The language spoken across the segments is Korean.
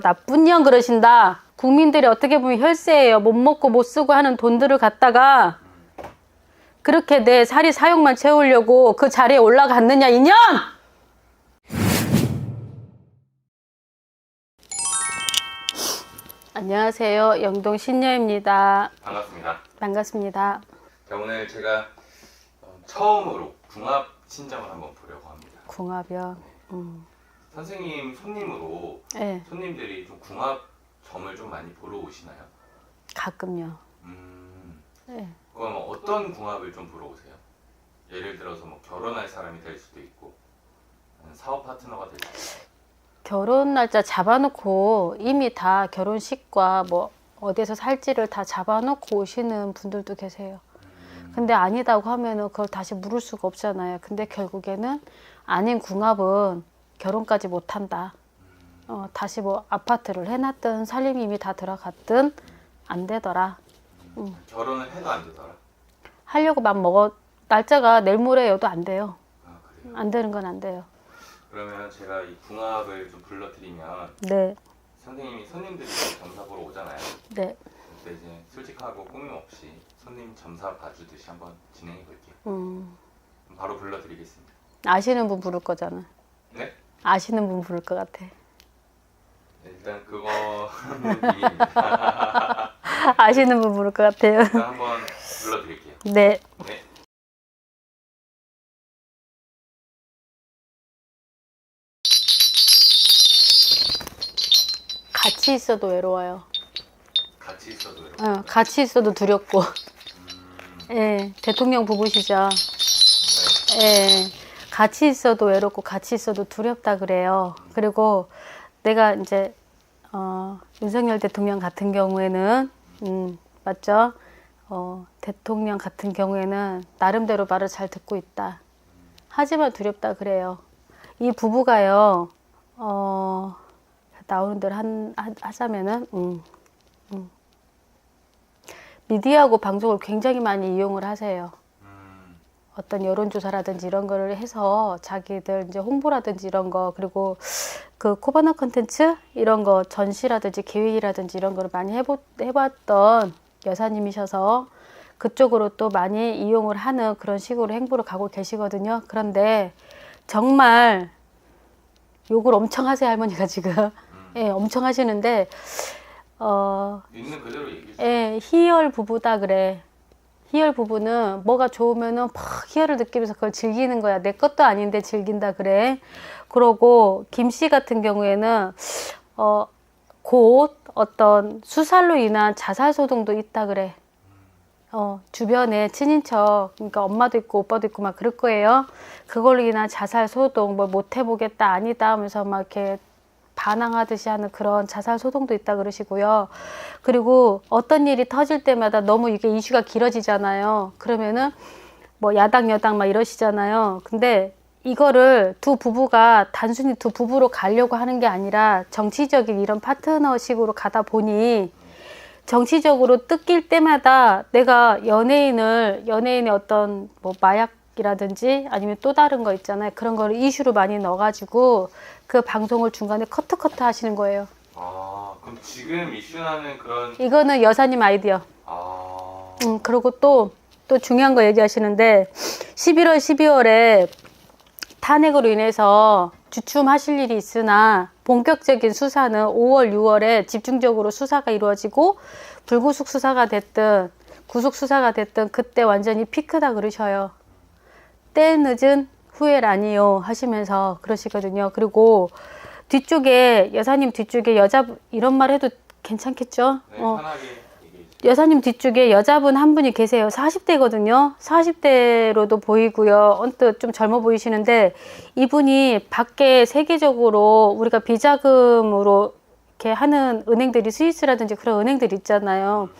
나쁜 년 그러신다. 국민들이 어떻게 보면 혈세예요. 못 먹고 못 쓰고 하는 돈들을 갖다가 그렇게 내 사리 사욕만 채우려고 그 자리에 올라갔느냐 이년! 안녕하세요. 영동 신녀입니다. 반갑습니다. 반갑습니다. 자, 오늘 제가 어, 처음으로 궁합 친정을 한번 보려고 합니다. 궁합이요. 음. 선생님 손님으로 네, 손님들이 좀 궁합 점을 좀 많이 보러 오시나요? 가끔요. 음, 네. 그럼 어떤 궁합을 좀 보러 오세요? 예를 들어서 뭐 결혼할 사람이 될 수도 있고 사업 파트너가 될 수도 있고 결혼 날짜 잡아놓고 이미 다 결혼식과 뭐 어디에서 살지를 다 잡아놓고 오시는 분들도 계세요. 음, 근데 아니다고 하면은 그걸 다시 물을 수가 없잖아요. 근데 결국에는 아닌 궁합은 결혼까지 못 한다. 어, 다시 뭐 아파트를 해놨든 살림이 다 들어갔든 안 되더라. 결혼을 해도 안 되더라. 하려고 맘 먹어 날짜가 내일 모레여도 안 돼요. 아? 안 되는 건 안 돼요. 그러면 제가 이 궁합을 좀 불러드리면 네, 선생님이 손님들이 점사 보러 오잖아요. 네, 그때 이제 솔직하고 꾸밈 없이 손님 점사 봐주듯이 한번 진행해 볼게요. 음, 바로 불러드리겠습니다. 아시는 분 부를 거잖아. 네? 아시는 분 부를 것 같아. 네, 일단 비밀입니다. 아시는 분 부를 것 같아요. 일단 한번 불러드릴게요. 네. 네. 같이 있어도 외로워요. 같이 있어도 이렇게. 어, 같이 있어도 두렵고. 음, 예, 대통령 부부시죠. 네. 예, 같이 있어도 외롭고 같이 있어도 두렵다 그래요. 그리고 내가 이제 어, 윤석열 대통령 같은 경우에는 음, 맞죠? 어, 대통령 같은 경우에는 나름대로 말을 잘 듣고 있다. 하지만 두렵다 그래요. 이 부부가요. 어, 나오는 대로 한, 하- 하자면은 음, 음. 미디어하고 방송을 굉장히 많이 이용을 하세요. 음, 어떤 여론조사라든지 이런 거를 해서 자기들 이제 홍보라든지 이런 거 그리고 그 코바나 컨텐츠 이런 거 전시라든지 기획이라든지 이런 거를 많이 해보, 해봤던 여사님이셔서 그쪽으로 또 많이 이용을 하는 그런 식으로 행보를 가고 계시거든요. 그런데 정말 욕을 엄청 하세요 할머니가 지금 음. 예 엄청 하시는데 어 있는 그대로 얘기해 주세요. 예, 희열 부부다 그래. 희열 부부는 뭐가 좋으면은 막 희열을 느끼면서 그걸 즐기는 거야. 내 것도 아닌데 즐긴다 그래. 그러고 김씨 같은 경우에는 어, 곧 어떤 수살로 인한 자살 소동도 있다 그래. 어, 주변에 친인척, 그러니까 엄마도 있고 오빠도 있고 막 그럴 거예요. 그걸로 인한 자살 소동, 뭐 못 해보겠다, 아니다 하면서 막 이렇게 반항하듯이 하는 그런 자살 소동도 있다 그러시고요. 그리고 어떤 일이 터질 때마다 너무 이게 이슈가 길어지잖아요. 그러면은 뭐 야당 여당 막 이러시잖아요. 근데 이거를 두 부부가 단순히 두 부부로 가려고 하는 게 아니라 정치적인 이런 파트너식으로 가다 보니 정치적으로 뜯길 때마다 내가 연예인을 연예인의 어떤 뭐 마약 이라든지 아니면 또 다른 거 있잖아요. 그런 거를 이슈로 많이 넣어가지고 그 방송을 중간에 커트 커트 하시는 거예요. 아, 그럼 지금 이슈나는 그런 이거는 여사님 아이디어. 아, 음, 그리고 또, 또 중요한 거 얘기하시는데, 11월, 12월에 탄핵으로 인해서 주춤하실 일이 있으나, 본격적인 수사는 5월, 6월에 집중적으로 수사가 이루어지고, 불구속 수사가 됐든, 구속 수사가 됐든, 그때 완전히 피크다 그러셔요. 때 늦은 후회라니요 하시면서 그러시거든요. 그리고 뒤쪽에, 여사님 뒤쪽에 여자, 이런 말 해도 괜찮겠죠? 네, 어. 여사님 뒤쪽에 여자분 한 분이 계세요. 40대거든요. 40대로도 보이고요. 언뜻 좀 젊어 보이시는데 이분이 밖에 세계적으로 우리가 비자금으로 이렇게 하는 은행들이 스위스라든지 그런 은행들 있잖아요.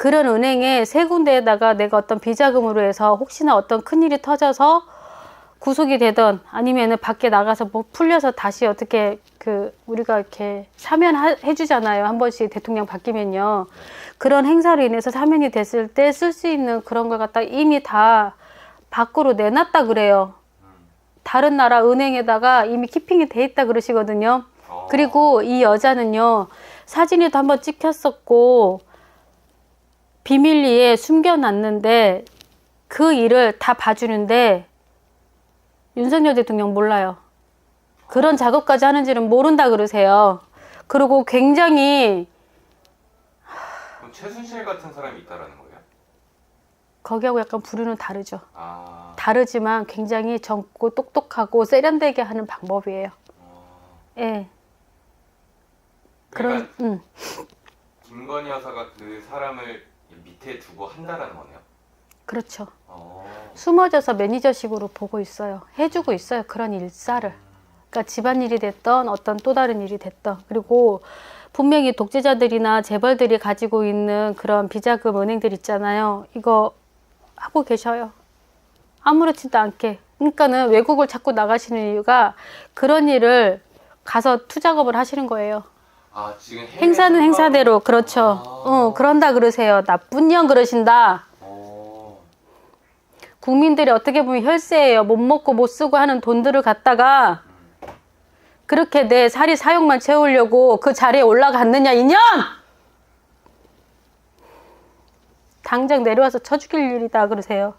그런 은행에 세 군데에다가 내가 어떤 비자금으로 해서 혹시나 어떤 큰일이 터져서 구속이 되던 아니면은 밖에 나가서 뭐 풀려서 다시 어떻게 그 우리가 이렇게 사면 해 주잖아요. 한 번씩 대통령 바뀌면요. 그런 행사로 인해서 사면이 됐을 때 쓸 수 있는 그런 걸 갖다 이미 다 밖으로 내놨다 그래요. 다른 나라 은행에다가 이미 키핑이 돼 있다 그러시거든요. 어, 그리고 이 여자는요, 사진에도 한번 찍혔었고, 비밀리에 숨겨놨는데, 그 일을 다 봐주는데, 윤석열 대통령 몰라요. 그런 작업까지 하는지는 모른다 그러세요. 그리고 굉장히 최순실 같은 사람이 있다라는 거예요? 거기하고 약간 부류는 다르죠. 아, 다르지만 굉장히 젊고 똑똑하고 세련되게 하는 방법이에요. 어, 예. 그러니까 그런, 음. 김건희 여사가 그 사람을 밑에 두고 한다라는 거네요. 그렇죠. 어, 숨어져서 매니저식으로 보고 있어요. 해주고 있어요. 그런 일사를. 그러니까 집안일이 됐던 어떤 또 다른 일이 됐던. 그리고 분명히 독재자들이나 재벌들이 가지고 있는 그런 비자금 은행들 있잖아요. 이거 하고 계셔요. 아무렇지도 않게. 그러니까는 외국을 자꾸 나가시는 이유가 그런 일을 가서 투작업을 하시는 거예요. 아 지금 행사는 선거- 행사대로 그렇죠. 아. 어, 그런다 그러세요. 나쁜 년 그러신다. 어, 국민들이 어떻게 보면 혈세예요. 못 먹고 못 쓰고 하는 돈들을 갖다가 그렇게 내 사리 사욕만 채우려고 그 자리에 올라갔느냐 이년! 당장 내려와서 쳐 죽일 일이다 그러세요.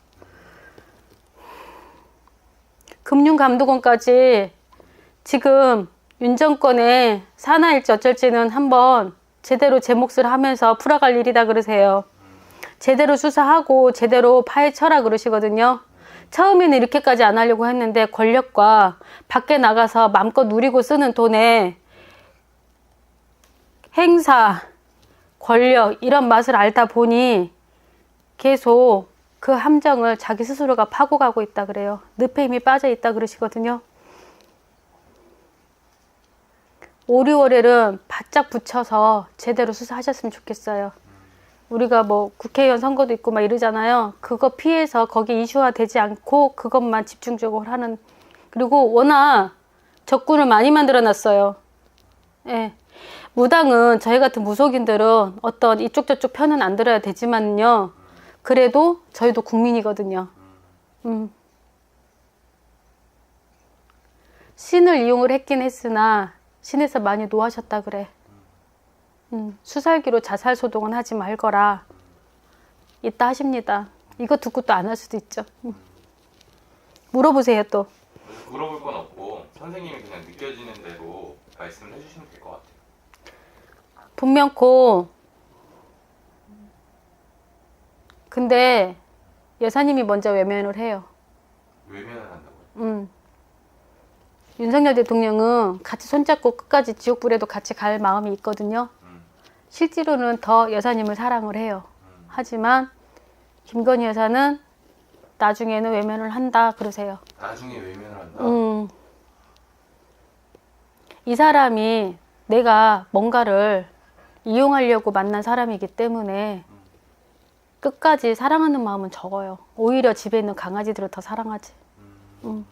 금융감독원까지 지금 윤 정권의 사나일지 어쩔지는 한번 제대로 제 몫을 하면서 풀어갈 일이다 그러세요. 제대로 수사하고 제대로 파헤쳐라 그러시거든요. 처음에는 이렇게까지 안 하려고 했는데 권력과 밖에 나가서 마음껏 누리고 쓰는 돈에 행사, 권력 이런 맛을 알다 보니 계속 그 함정을 자기 스스로가 파고 가고 있다 그래요. 늪에 힘이 빠져 있다 그러시거든요. 5, 6월에는 바짝 붙여서 제대로 수사하셨으면 좋겠어요. 우리가 뭐 국회의원 선거도 있고 막 이러잖아요. 그거 피해서 거기 이슈화 되지 않고 그것만 집중적으로 하는 그리고 워낙 적군을 많이 만들어 놨어요. 예. 무당은 저희 같은 무속인들은 어떤 이쪽 저쪽 편은 안 들어야 되지만요. 그래도 저희도 국민이거든요. 음. 신을 이용을 했긴 했으나 신에서 많이 노하셨다 그래. 음, 수살기로 자살 소동은 하지 말거라. 이따 하십니다. 이거 듣고 또 안 할 수도 있죠. 음. 물어보세요 또. 물어볼 건 없고 선생님이 그냥 느껴지는 대로 말씀을 해주시면 될 것 같아요. 분명코. 근데 여사님이 먼저 외면을 해요. 외면을 한다고요? 음. 윤석열 대통령은 같이 손잡고 끝까지 지옥불에도 같이 갈 마음이 있거든요. 음, 실제로는 더 여사님을 사랑을 해요. 음. 하지만 김건희 여사는 나중에는 외면을 한다 그러세요. 나중에 외면을 한다. 음. 이 사람이 내가 뭔가를 이용하려고 만난 사람이기 때문에 끝까지 사랑하는 마음은 적어요. 오히려 집에 있는 강아지들을 더 사랑하지. 음.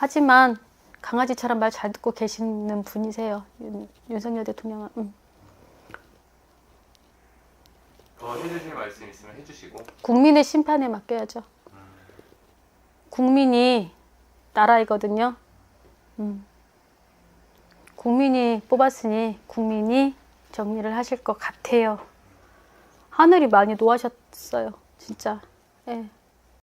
하지만 강아지처럼 말 잘 듣고 계시는 분이세요. 윤, 윤석열 대통령은. 음. 더 해주실 말씀 있으면 해주시고 국민의 심판에 맡겨야죠. 국민이 나라이거든요. 음. 국민이 뽑았으니 국민이 정리를 하실 것 같아요. 하늘이 많이 노하셨어요, 진짜. 예.